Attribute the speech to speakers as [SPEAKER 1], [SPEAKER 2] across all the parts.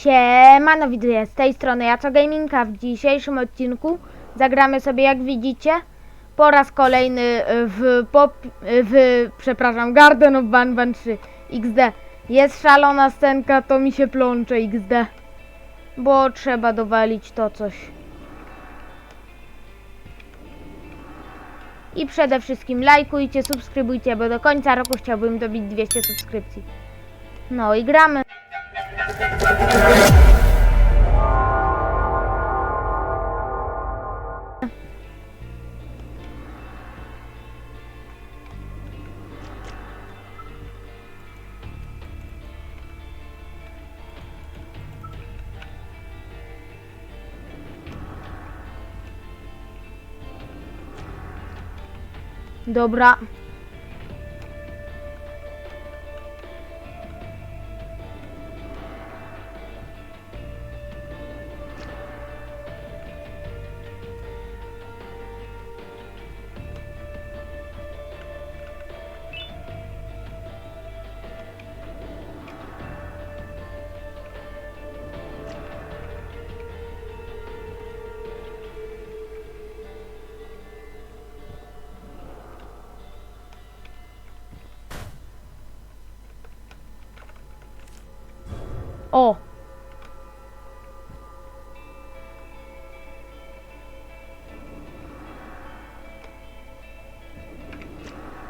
[SPEAKER 1] Siemano widzowie, z tej strony Jaco Gaminga. W dzisiejszym odcinku zagramy sobie, jak widzicie, po raz kolejny w, pop, w przepraszam, Garden of Banban 3 XD. Jest szalona scenka, to mi się plącze XD. Bo trzeba dowalić to coś. I przede wszystkim lajkujcie, subskrybujcie, bo do końca roku chciałbym dobić 200 subskrypcji. No i gramy. Dobra. O!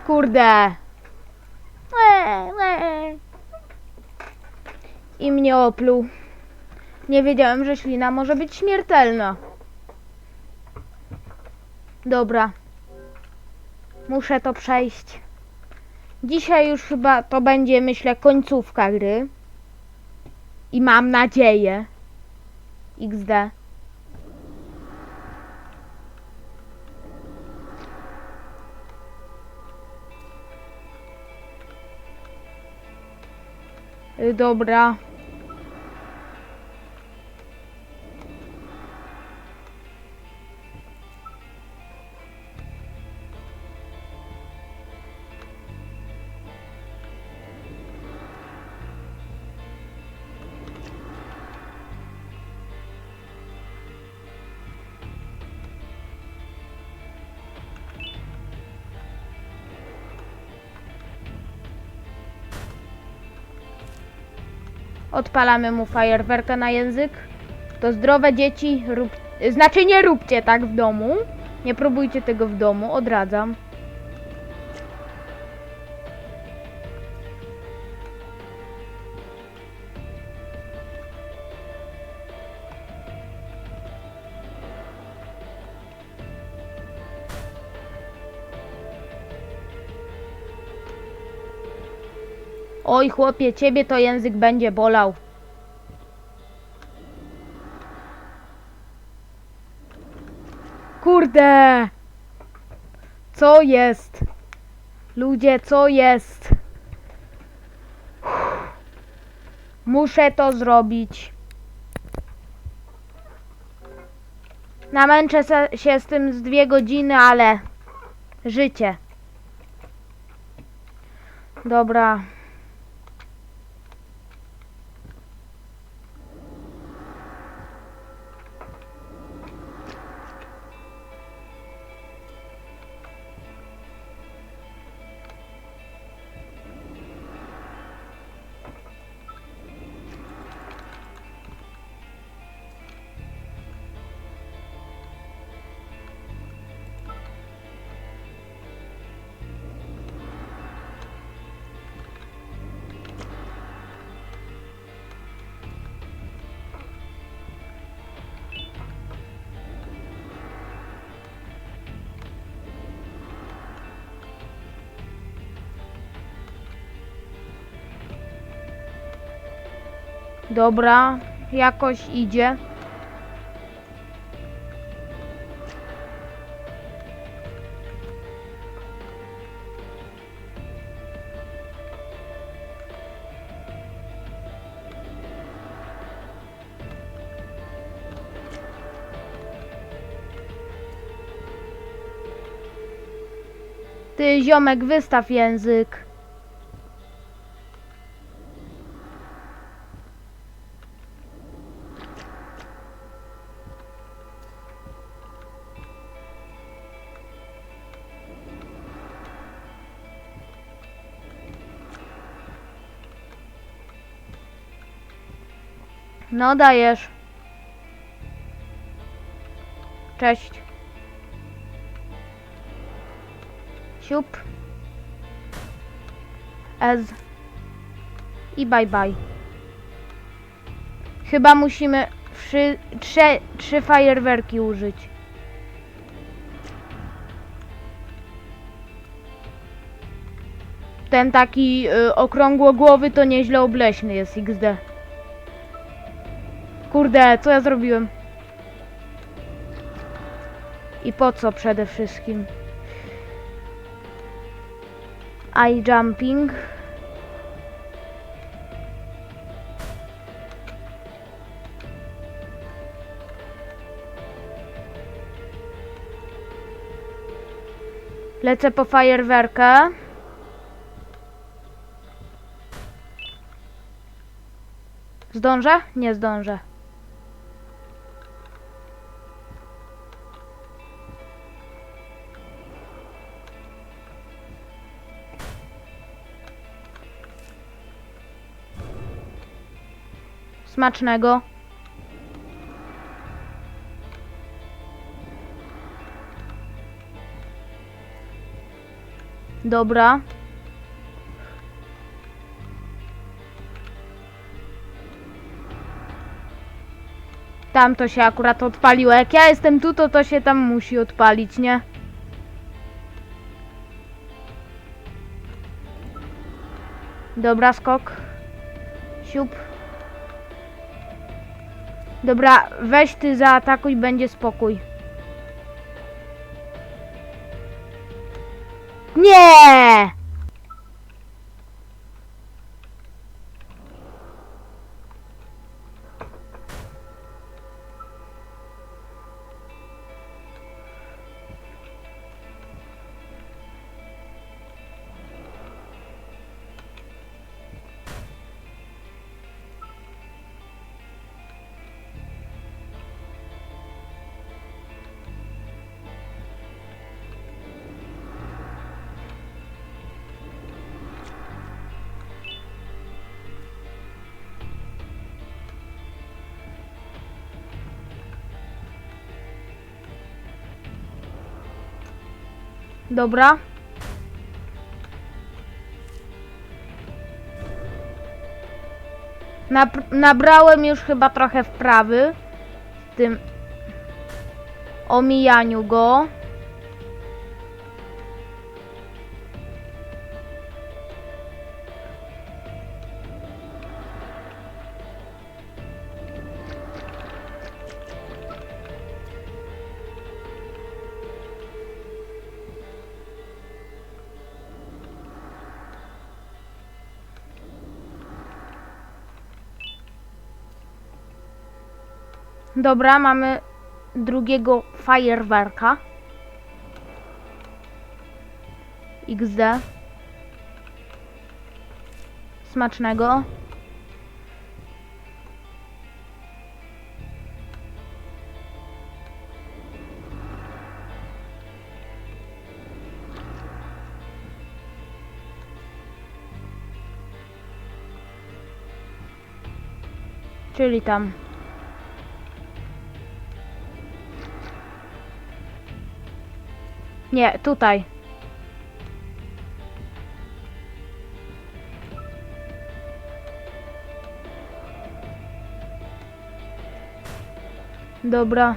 [SPEAKER 1] Kurde! I mnie opluł. Nie wiedziałem, że ślina może być śmiertelna. Dobra. Muszę to przejść. Dzisiaj już chyba to będzie, myślę, końcówka gry. I mam nadzieję. XD. Y, Dobra. Odpalamy mu fajerwerkę na język. To zdrowe dzieci, rób... znaczy nie róbcie tak w domu. Nie próbujcie tego w domu, odradzam. Oj chłopie, ciebie to język będzie bolał. Kurde! Co jest? Ludzie, co jest? Muszę to zrobić. Namęczę się z tym z dwie godziny, ale życie. Dobra. Dobra, jakoś idzie. Ty ziomek, wystaw język. No dajesz. Cześć. Siup. Ez. I bye bye. Chyba musimy wszy, trze, trzy fajerwerki użyć. Ten taki y, okrągłogłowy to nieźle obleśny jest XD. Kurde, co ja zrobiłem? I po co przede wszystkim? Eye jumping. Lecę po fajerwerkę. Zdążę? Nie zdążę. Smacznego. Dobra. Tam to się akurat odpaliło. Jak ja jestem tu, to to się tam musi odpalić, nie? Dobra, skok. Siup. Dobra, weź ty zaatakuj, będzie spokój. Nie! Dobra. Nap- nabrałem już chyba trochę wprawy w tym omijaniu go. Dobra, mamy drugiego fajerwerka. XD. Smacznego. Czyli tam. Nie, tutaj. Dobra.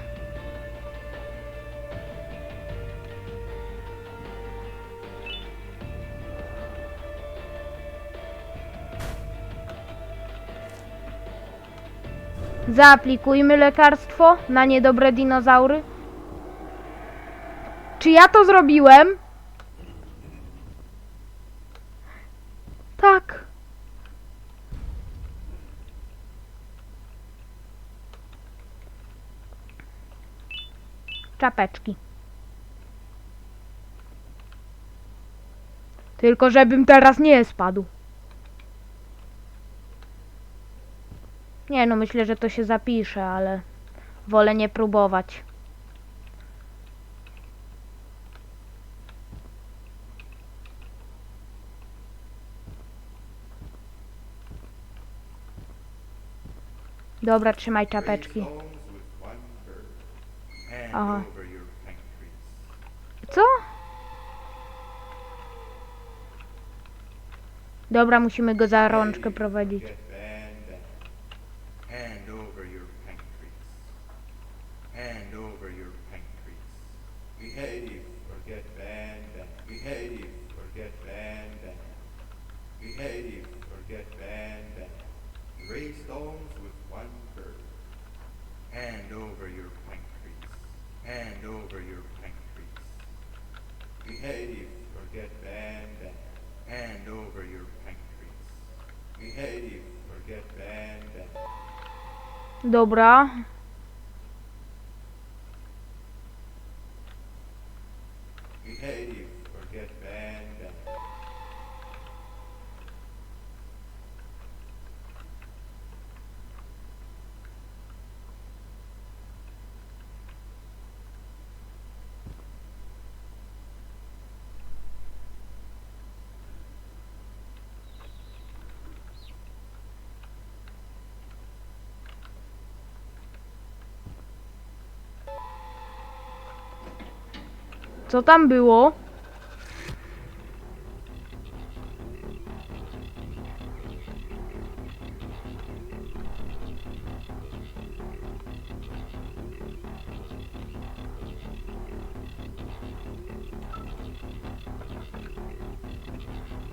[SPEAKER 1] Zaaplikujmy lekarstwo na niedobre dinozaury. Czy ja to zrobiłem? Tak. Czapeczki. Tylko żebym teraz nie spadł. Nie no, myślę, że to się zapisze, ale wolę nie próbować. Dobra, trzymaj czapeczki. Aha. Co? Dobra, musimy go za rączkę prowadzić.
[SPEAKER 2] Get banned Behave or get banned. Hand over your pancreas. Behave or get banned.
[SPEAKER 1] Dobra. Co tam było?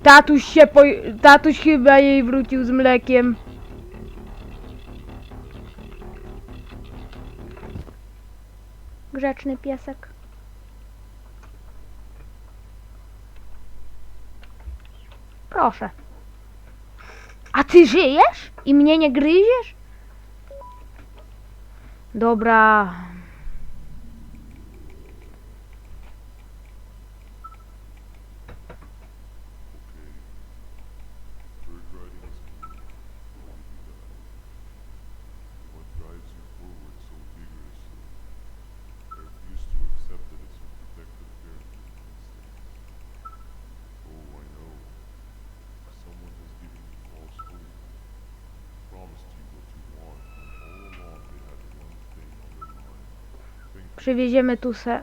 [SPEAKER 1] Tatuś się po... Tatuś chyba jej wrócił z mlekiem. Grzeczny piesek. Proszę. A ty żyjesz? I mnie nie gryziesz? Dobra. Przywieziemy tu se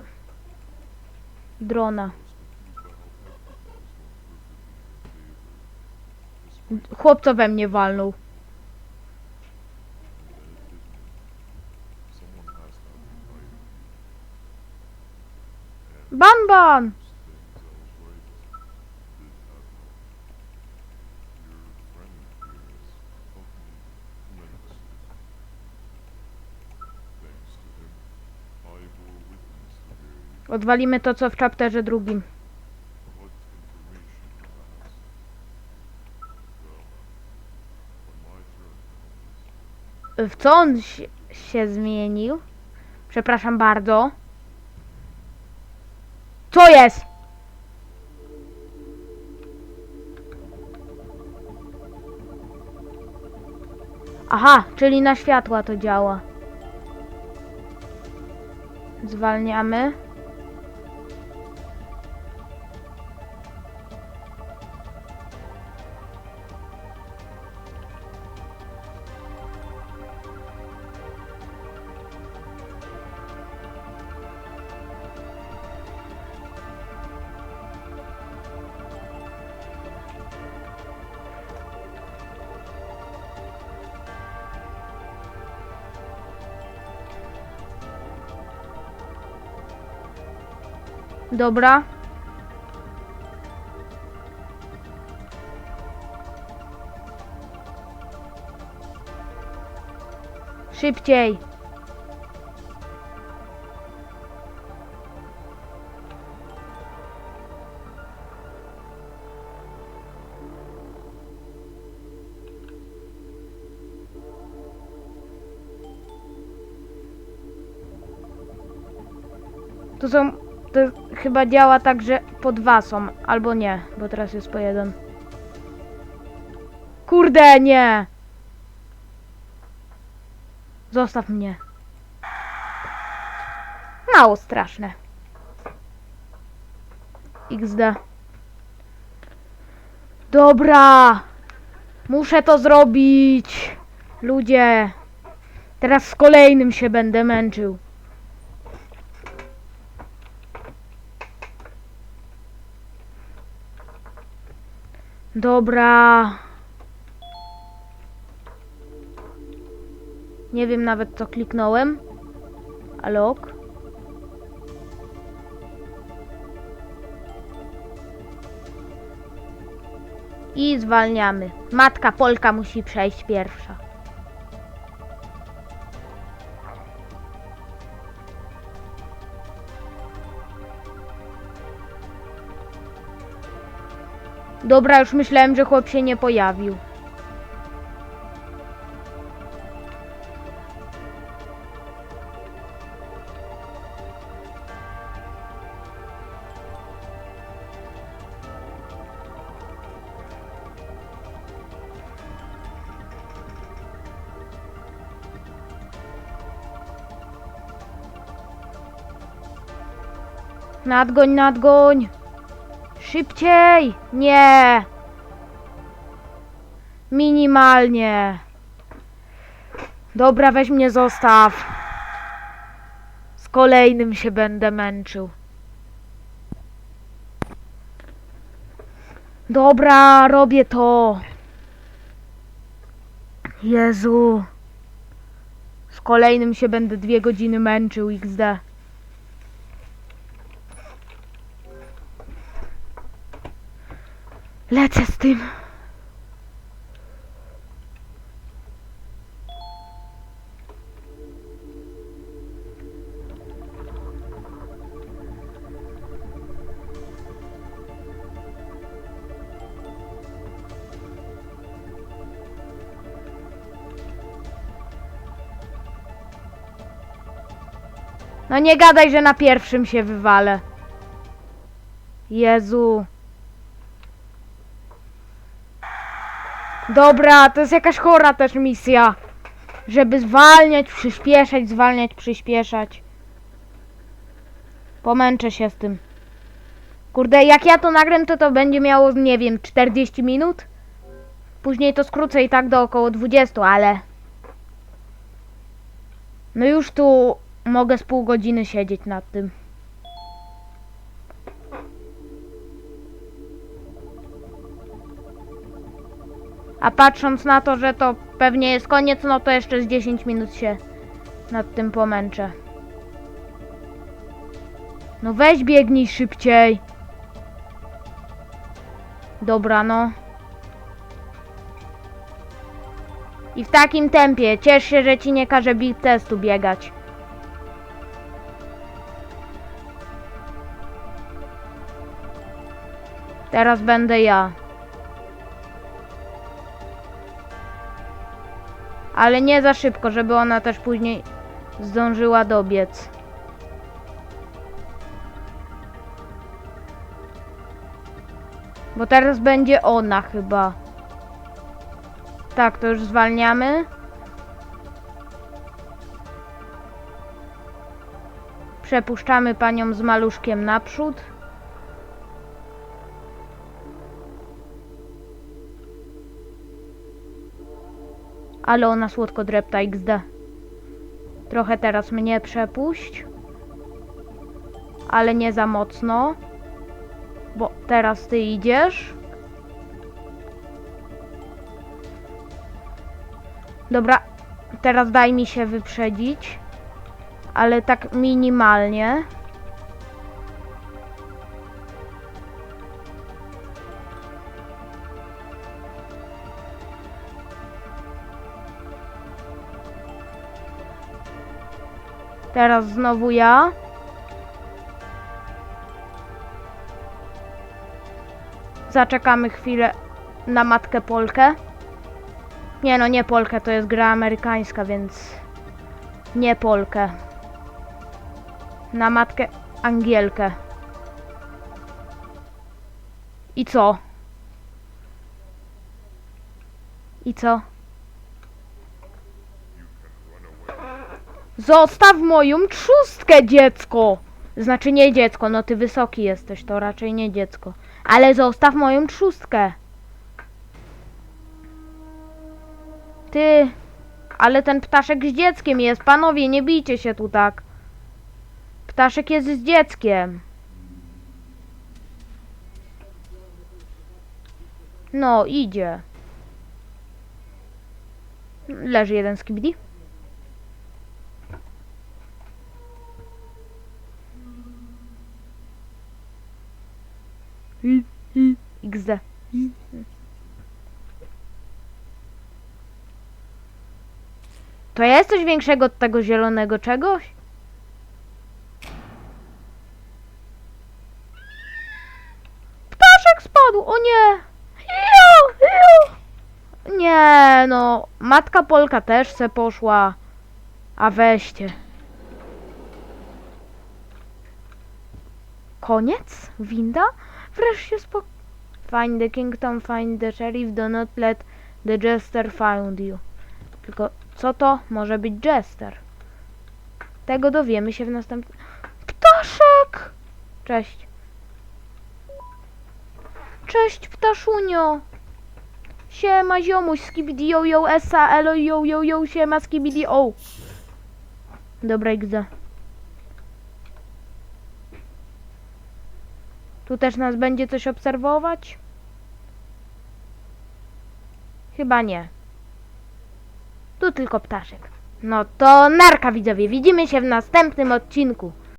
[SPEAKER 1] drona.
[SPEAKER 3] I was confused by how everything
[SPEAKER 1] Odwalimy to co w chapterze drugim. W co on się zmienił? Przepraszam bardzo. Co jest? Aha, czyli na światła to działa. Zwalniamy. Dobra. Szybciej. To są. To chyba działa tak, że po dwa są. Albo nie, bo teraz jest po jeden. Kurde, nie! Zostaw mnie. Mało straszne. XD. Dobra. Muszę to zrobić. Ludzie. Teraz z kolejnym się będę męczył. Dobra. Nie wiem nawet co kliknąłem. Ale ok. I zwalniamy. Matka Polka musi przejść pierwsza. Dobra, już myślałem, że chłop się nie pojawił. Nadgoń, nadgoń! Szybciej! Nie! Minimalnie. Dobra, weź mnie zostaw. Z kolejnym się będę męczył. Dobra, robię to. Jezu. Z kolejnym się będę dwie godziny męczył, XD. Lecę z tym. No nie gadaj, że na pierwszym się wywalę. Jezu. Dobra, to jest jakaś chora też misja. Żeby zwalniać, przyspieszać, zwalniać, przyspieszać. Pomęczę się z tym. Kurde, jak ja to nagram, to to będzie miało, nie wiem, 40 minut? Później to skrócę i tak do około 20, ale... No już tu mogę z pół godziny siedzieć nad tym. A patrząc na to, że to pewnie jest koniec, no to jeszcze z 10 minut się nad tym pomęczę. No weź biegnij szybciej. Dobra, no. I w takim tempie. Ciesz się, że ci nie każe big testu biegać. Teraz będę ja. Ale nie za szybko, żeby ona też później zdążyła dobiec. Bo teraz będzie ona chyba. Tak, to już zwalniamy. Przepuszczamy panią z maluszkiem naprzód. Ale ona słodko drepta XD. Trochę teraz mnie przepuść. Ale nie za mocno. Bo teraz ty idziesz. Dobra, teraz daj mi się wyprzedzić. Ale tak minimalnie. Teraz znowu ja. Zaczekamy chwilę na matkę Polkę. Nie no, nie Polkę, to jest gra amerykańska, więc nie Polkę. Na matkę Angielkę. I co? I co? Zostaw moją trzustkę, dziecko! Znaczy nie dziecko, no ty wysoki jesteś, to raczej nie dziecko. Ale zostaw moją trzustkę. Ty, Ale ten ptaszek z dzieckiem jest. Panowie, nie bijcie się tu tak. Ptaszek jest z dzieckiem. No, idzie. Leży jeden z kibidi. XD. To jest coś większego od tego zielonego czegoś? Ptaszek spadł, o nie! Nie no, matka Polka też se poszła. A weźcie. Koniec? Winda? Wreszcie spok... Find the kingdom, find the sheriff, do not let the jester find you. Tylko co to może być jester? Tego dowiemy się w następnym... Ptaszek! Cześć. Cześć, ptaszunio. Siema, ziomuś, skibidi yo yo esa, elo yo yo yo, siema, skibidi o. Dobra, XD. Tu też nas będzie coś obserwować? Chyba nie. Tu tylko ptaszek. No to narka widzowie, widzimy się w następnym odcinku.